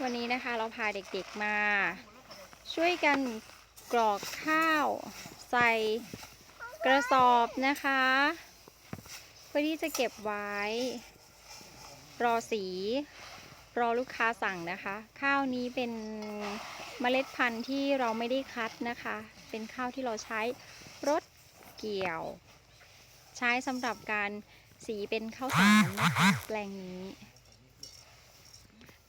วันนี้นะคะเราพาเด็กๆมา ช่วยกันกรอกข้าวใส่กระสอบนะคะ เพื่อที่จะเก็บไว้ รอสี รอลูกค้าสั่งนะคะ ข้าวนี้เป็นเมล็ดพันธุ์ที่เราไม่ได้คัดนะคะ เป็นข้าวที่เราใช้รถเกี่ยว ใช้สำหรับการสีเป็นข้าวสารนะคะแปลงนี้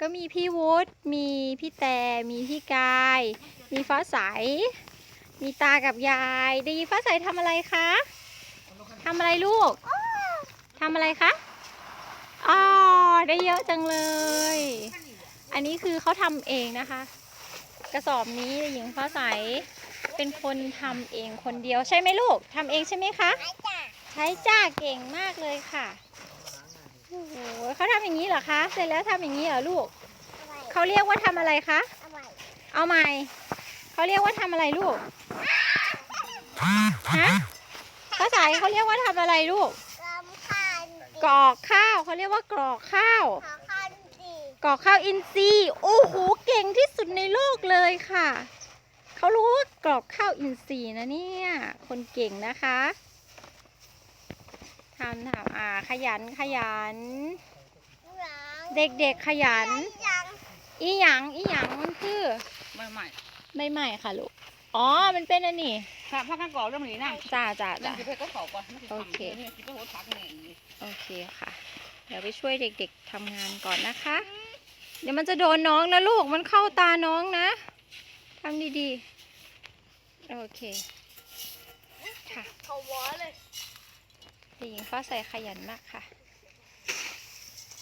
ก็มีพี่วุฒิมีพี่แต่มีพี่กาย มีฟ้าใส มีตากับยาย ดีฟ้าใสทำอะไรคะทำอะไรลูกทำอะไรคะอ๋อได้เยอะจังเลย อันนี้คือเขาทำเองนะคะ กระสอบนี้หญิงฟ้าใสเป็นคนทำเองคนเดียวใช่ไหมลูกทำเองใช่ไหมคะใช้จ้าเก่งมากเลยค่ะโอ้โห เขาทำอย่างนี้เหรอคะ เสร็จแล้วทำอย่างนี้เหรอลูก เขาเรียกว่าทำอะไรคะ เอาใหม่ เขาเรียกว่าทำอะไรลูก ฮะภาษาเขาเรียกว่าทำอะไรลูก กรอกข้าวเขาเรียกว่ากรอกข้าว กรอกข้าวอินทรีย์ โอ้โห เก่งที่สุดในโลกเลยค่ะ เขารู้ว่ากรอกข้าวอินทรีย์นะเนี่ย คนเก่งนะคะทำทำอ่า ขยันขยัน เด็กๆขยัน อีหยังอีหยังมันคือไม่ไม่ไม่ใหม่ค่ะลูก อ๋อ มันเป็นอันนี้ถ้าพักกันก่อนเรื่องนี้นะจ้าจ้านั่จ้า นคือเพชรก็เขาก่อนนี่โอเค นี่คือหัวพักนี่โอเคค่ะ เดี๋ยวไปช่วยเด็กๆทำงานก่อนนะคะ เดี๋ยวมันจะโดนน้องนะลูก มันเข้าตาน้องนะทำดีๆ โอเค ค่ะ เขาวอเลยเด็กหญิงฟ้าใสขยันมากค่ะ